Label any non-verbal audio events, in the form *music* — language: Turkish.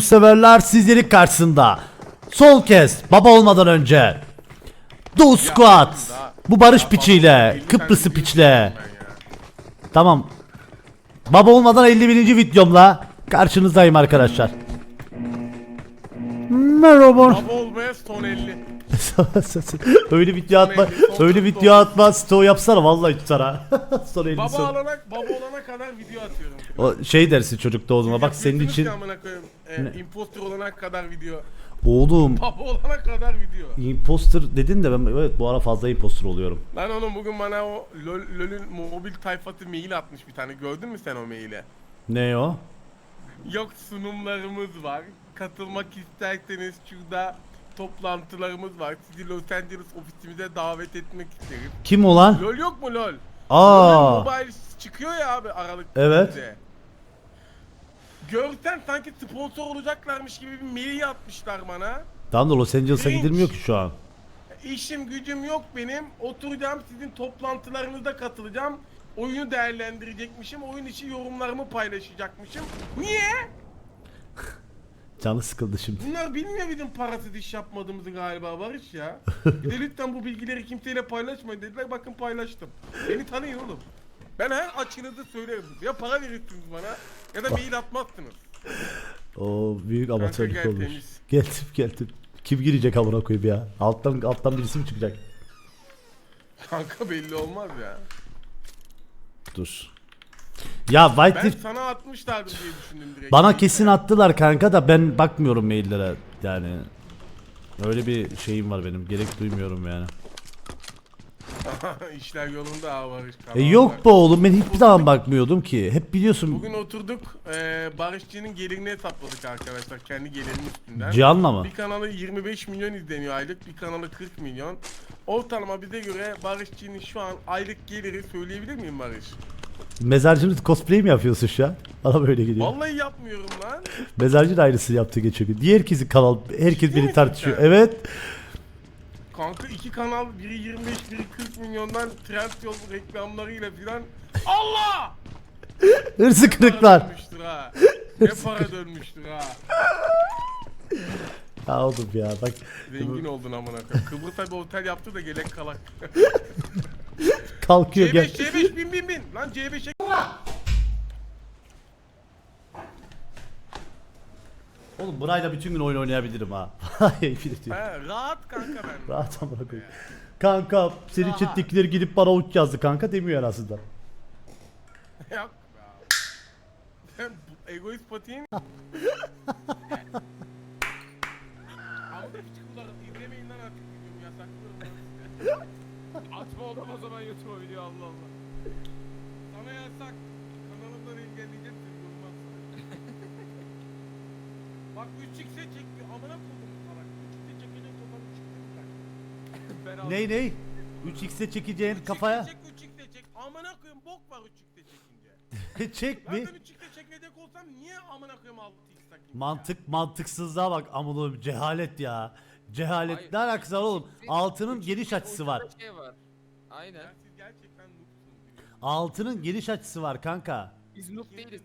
severler sizlerin karşısında. Sol kez baba olmadan önce. Do Squad. Bu Barış piçiyle, Kıbrıs'ı piçle. Tamam. Baba olmadan 51. videomla karşınızdayım arkadaşlar. Merhaba. Baba olmaya son 50. *laughs* öyle video atma, öyle video atma, story yapsana vallahi tutar ha. *laughs* Son Baba son. alana, baba olana kadar video atıyorum. O şey dersin çocuk doğduğunda bak senin için amına koyayım, e, imposter olana kadar video. oğlum Baba olana kadar video. imposter dedin de ben evet bu ara fazla imposter oluyorum. Lan oğlum bugün bana o LOL, LOL'ün mobil tayfası mail atmış bir tane. Gördün mü sen o maili? Ne o? Yok sunumlarımız var. Katılmak isterseniz şurada toplantılarımız var. Sizi Los Angeles ofisimize davet etmek isterim. Kim o lan? LOL yok mu LOL? Aa. LOL'ün mobile çıkıyor ya abi Aralık. Evet. bize. Görsen sanki sponsor olacaklarmış gibi bir mail atmışlar bana. Tamam da Los Angeles'a Cringe. gidilmiyor ki şu an. İşim gücüm yok benim. Oturacağım sizin toplantılarınıza katılacağım. Oyunu değerlendirecekmişim. Oyun içi yorumlarımı paylaşacakmışım. Niye? *laughs* Canı sıkıldı şimdi. Bunlar bilmiyor bizim parasız iş yapmadığımızı galiba Barış ya. *laughs* Bir de lütfen bu bilgileri kimseyle paylaşmayın dediler. Bakın paylaştım. Beni tanıyın oğlum. Ben her açınızı söylerim. Ya para verirsiniz bana ya da mail atmazsınız. O büyük amatörlük gel olmuş. temiz. Geldim geldim. Kim girecek amına koyayım ya? Alttan alttan birisi mi çıkacak? Kanka belli olmaz ya. Dur. Ya Ben sana atmışlardı diye düşündüm direkt. bana kesin attılar kanka da ben bakmıyorum maillere yani. Öyle bir şeyim var benim. Gerek duymuyorum yani. *laughs* İşler yolunda ha Barış. E yok be oğlum ben hiçbir zaman bakmıyordum ki. Hep biliyorsun Bugün oturduk eee Barışçı'nın gelirini hesapladık arkadaşlar kendi gelirinin üstünden. Cihan'la mı? Bir kanalı 25 milyon izleniyor aylık, bir kanalı 40 milyon. Ortalama bize göre Barışçı'nın şu an aylık geliri söyleyebilir miyim Barış? Mezarcının cosplay mi yapıyorsun şu an? Bana böyle geliyor. Vallahi yapmıyorum lan. Mezarcının aynısını yaptı geçen gün. Diğer herkesin kanal, herkes Ciddi beni misin tartışıyor. sen? Evet. Kanka iki kanal, biri 25, biri 40 milyondan Trendyol reklamlarıyla filan. Allah! Hırsı kırıklar. dönmüştür ha. *laughs* Ne para dönmüştür ha. *laughs* Ya oğlum ya bak. Zengin oldun amına koyayım. *laughs* Kıbrıs'a bir otel yaptı da gelek kalak. Kalkıyor C5 gel. C5 bin bin bin. Lan C5'e Oğlum burayla bütün gün oyun oynayabilirim ha. *laughs* He, rahat kanka ben. Rahat amına koyayım. Kanka senin chat'tekileri gidip bana uç yazdı kanka demiyor aslında. *laughs* Yok be abi. Bu egoist patiğin... Ama da hiç kullanın. İzlemeyin lan artık videomu yasaklıyorum ben size. Atma oğlum o zaman YouTube'a video Allah Allah. Sana yasak. Kanalımdan engelleyeceğim seni *laughs* Bak 3x'e çekiyor. Amına koydum salak. 3x'e çekecek olan 3x'e Ben aldım. Ney ney? 3x'e çekeceğin kafaya. 3x'e çek 3x'e çek. Amına koyayım bok var 3x'e çekince. *laughs* Çek Ben mi? de 3x'e çekecek olsam niye amına koyayım 6x takayım? ya? Mantık mantıksızlığa bak amına koyayım cehalet ya. Cehalet Hayır. ne alakası var oğlum? Altının geniş açısı var. Şey var. Aynen. Ya siz gerçekten noobsunuz biliyorum. Altının geniş açısı var kanka. Biz noob değiliz.